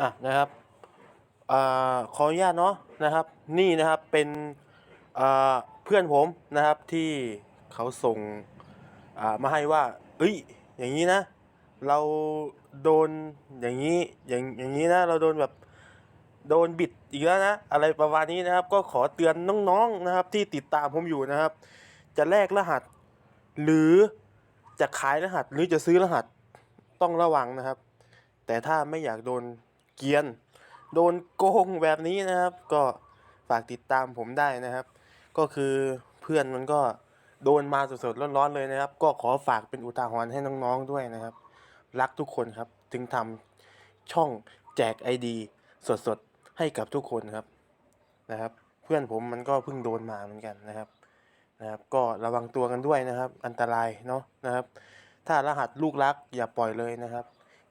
อะนะครับอขออนุญาตเนาะนะครับนี่นะครับเป็นเพื่อนผมนะครับที่เขาส่งมาให้ว่าเอ้ยอย่างนี้นะ เราโดนอย่างนี้อย่างอย่างนี้นะเราโดนแบบโดนบิดอีกแล้วนะอะไรประมาณนี้นะครับ ก็ขอเตือนน้องๆนะครับที่ติดตามผมอยู่นะครับ จะแลกรหัส หรือจะขายรหัสหรือจะซื้อรหัสต้องระวังนะครับ แต่ถ้าไม่อยากโดน เกียน โดนโกงแบบนี้นะครับ ก็ฝากติดตามผมได้นะครับ ก็คือเพื่อนมันก็โดนมาสดๆร้อนๆเลยนะครับ ก็ขอฝากเป็นอุทาหรณ์ให้น้องๆด้วยนะครับ รักทุกคนครับ ถึงทำช่องแจกไอดีสดๆให้กับทุกคนครับนะครับ เพื่อนผมมันก็เพิ่งโดนมาเหมือนกันนะครับนะครับ ก็ระวังตัวกันด้วยนะครับ อันตรายเนาะนะครับ ถ้ารหัสลูกรักอย่าปล่อยเลยนะครับ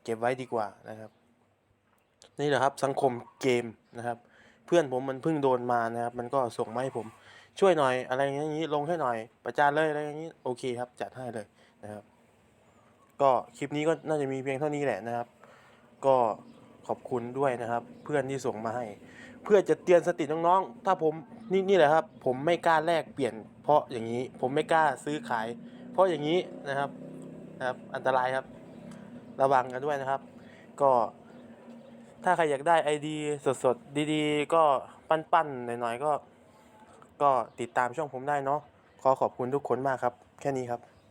เก็บไว้ดีกว่านะครับ นี่แหละครับสังคมเกมนะครับ เพื่อนผมมันเพิ่งโดนมานะครับมันก็ส่งมาให้ผมช่วยหน่อยอะไรอย่างนี้ลงให้หน่อย ประจานเลยอะไรอย่างนี้โอเคครับจัดให้เลยนะครับ ก็คลิปนี้ก็น่าจะมีเพียงเท่านี้แหละนะครับ ก็ขอบคุณด้วยนะครับ เพื่อนที่ส่งมาให้ เพื่อจะเตือนสติน้องๆ ถ้าผมนี่นี่แหละครับ ผมไม่กล้าแลกเปลี่ยน เพราะอย่างนี้ผมไม่กล้าซื้อขาย เพราะอย่างนี้นะครับนะครับ อันตรายครับ ระวังกันด้วยนะครับ ก็ ถ้าใครอยากได้ไอดีสดๆ ดีๆ ก็ปั้นๆ หน่อยๆ ก็ ก็ติดตามช่องผมได้เนาะ ขอขอบคุณทุกคนมากครับ แค่นี้ครับ